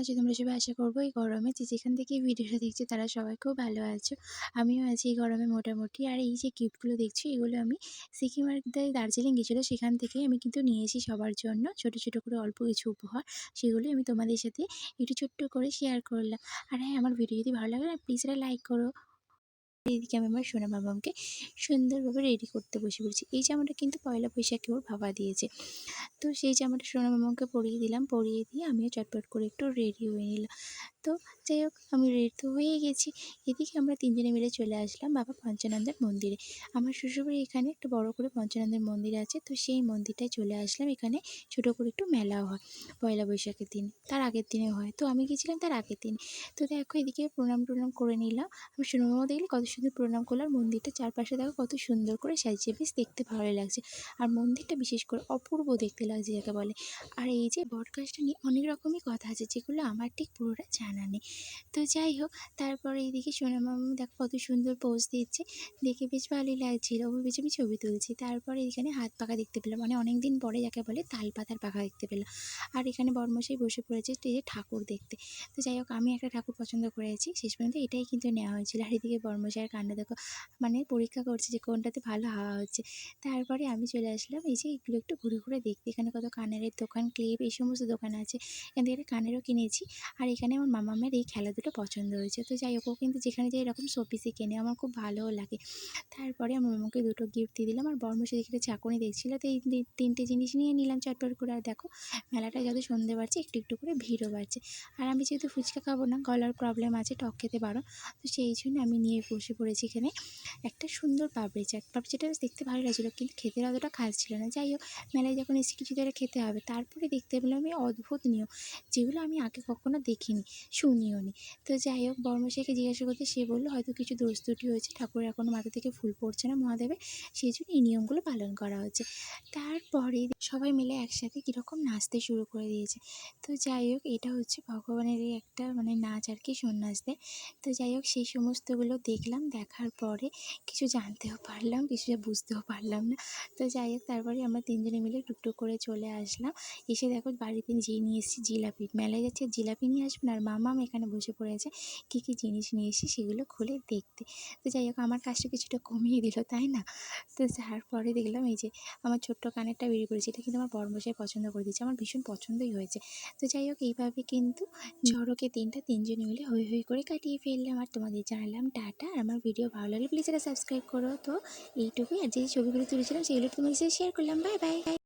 আছো? তোমরা সবাই আশা করব এই গরমে যে যেখান থেকে ভিডিওটা দেখছ তারা সবাই খুব ভালো আছো। আমিও আছি এই গরমে মোটামুটি। আর এই যে গিফটগুলো দেখছি, এগুলো আমি সিকিম আর দার্জিলিং গেছিল। সেখান থেকে আমি কিন্তু নিয়েছি সবার জন্য। ছোট ছোট করে অল্প কিছু উপহার। সেগুলো আমি তোমাদের সাথে একটু ছোট্ট করে শেয়ার করলাম। আর হ্যাঁ আমার ভিডিও যদি ভালো লাগে প্লিজ একটা লাইক করো। এদিকে আমি আমার সোনা বাবামকে সুন্দরভাবে রেডি করতে বসে পড়েছি। এই জামাটা কিন্তু পয়লা বৈশাখে ওর বাবা দিয়েছে। তো সেই জামাটা সোনা মামাকে পরিয়ে দিলাম। পরিয়ে দিয়ে আমিও চটপট করে একটু রেডি হয়ে নিলাম। তো যাই হোক, আমি রেডি তো হয়ে গেছি। এদিকে আমরা তিনজনে মিলে চলে আসলাম বাবা পঞ্চানন্দের মন্দিরে। আমার শ্বশুরবাড়ি এখানে একটু বড় করে পঞ্চানন্দের মন্দির আছে। তো সেই মন্দিরটায় চলে আসলাম। এখানে ছোটো করে একটু মেলাও হয় পয়লা বৈশাখের দিন। তার আগের দিনে হয়। তো আমি গেছিলাম তার আগের দিন। তো দেখো এদিকে প্রণাম টনাম করে নিলাম। আমি সোনামামা দেখলে কত সুন্দর প্রণাম করলাম। মন্দিরটা চারপাশে দেখো কত সুন্দর করে সাজিয়ে বেশ দেখতে ভালো লাগছে। আর মন্দিরটা বিশেষ করে অপূর্ব দেখতে লাগছে যাকে বলে। আর এই যে বটগাছটা নিয়ে অনেক রকমই কথা আছে, যেগুলো আমার ঠিক পুরোটা জানা নেই। তো যাই হোক, তারপরে এইদিকে সোনামামা দেখো কত সুন্দর পোজ দিচ্ছে। দেখে বেশ ভালোই লাগছিল। ওর পিছনে আমি ছবি তুলছি। তারপরে এখানে হাত পাখা দেখতে পেলাম। মানে অনেক দিন পরে যাকে বলে তাল পাতার পাখা দেখতে পেলাম। আর এখানে বর্মশাই বসে পড়েছে স্টেজে ঠাকুর দেখতে। তো যাই হোক, আমি একটা ঠাকুর পছন্দ করেছি শেষ পর্যন্ত এটাই কিন্তু নেওয়া হয়েছিল। আর এদিকে বর্মশাইয়ের কাণ্ড দেখো মানে পরীক্ষা করছে যে কোনটাতে ভালো হাওয়া হচ্ছে। তারপরে আমি চলে আসলাম, এই যে এগুলো একটু ঘুরে ঘুরে দেখতে। এখানে কত কানের দোকান, ক্লিপ, এই সমস্ত দোকান আছে। এখান থেকে কানেরও কিনেছি। আর এখানে আমার মামামের এই খেলা দুটো পছন্দ হয়েছে। তো যাই হোক কিন্তু যেখানে যাই এরকম শোপিসই কেনে। আমার খুব ভালোও লাগে। তারপরে আমার মামাকে দুটো গিফট দিয়ে দিলাম। আর বর্মশে দেখে চাকুনি দেখছিল। তো এই তিনটে জিনিস নিয়ে নিলাম চটপট করে। আর দেখো, মেলাটা যত সন্ধে বাড়ছে, একটু একটু করে ভিড়ও বাড়ছে। আর আমি যেহেতু ফুচকা খাব না, গলার প্রবলেম আছে, টক খেতে পারো। তো সেই জন্য আমি নিয়ে বসে পড়েছি এখানে। একটা সুন্দর পাপড়ি চাট। পাপড়ি চাটটা দেখতে ভালো লাগছিল, কিন্তু খেতে অতটা খাস ছিল না। যাই হোক, মেলায় যখন এসে কিছু ধরে খেতে হবে, তারপরে দেখতে পেলাম আমি অদ্ভুত নিয়ম, যেগুলো আমি আগে কখনো দেখিনি, শুনিও নি। তো যাই হোক বর্মশাইকে জিজ্ঞাসা করতে সে বলল, হয়তো কিছু দোষ ত্রুটি হয়েছে ঠাকুরের এখনও মাথা থেকে ফুল পড়ছে না মহাদেবের, সেই জন্য এই নিয়মগুলো পালন করা হচ্ছে। তারপরে সবাই মিলে একসাথে কীরকম নাচতে শুরু করে দিয়েছে। তো যাই হোক, এটা হচ্ছে ভগবানেরই একটা মানে নাচ আর কি সন্ন্যাস দেয় তো যাই হোক, সেই সমস্তগুলো দেখলাম দেখার পরে কিছু জানতেও পারলাম কিছু বুঝতেও পারলাম না। তো যাই হোক তারপরে আমরা তিনজনে মিলে টুকটুক করে চলে আসলাম। এসে দেখো বাড়িতে যেয়ে নিয়ে এসেছি জিলাপি। মেলায় যাচ্ছে জিলাপি নিয়ে আসবেন আর মামাম এখানে বসে পড়েছে কী কী জিনিস নিয়ে এসেছি সেগুলো খুলে দেখতে। তো যাই হোক আমার কাজটা কিছুটা কমিয়ে দিল তাই না? তো তারপরে দেখলাম এই যে আমার ছোট্ট কানেরটা বেরিয়ে পড়েছে এটা কিন্তু আমার বর্মশাই পছন্দ করে দিয়েছে আমার ভীষণ পছন্দই হয়েছে। তো যাই হোক এইভাবে কিন্তু ঝড়কে দিনটা তিনজনে মিলে হই হই করে কাটিয়ে ফেললাম আর তোমাদের জানালাম টাটা আর আমার ভিডিও ভালো লাগলে প্লিজ এটা সাবস্ক্রাইব করো। তো এইটুকুই, আর যে ছবিগুলো তুলেছিলাম, সেগুলো তুমি শেয়ার করলাম। Bye bye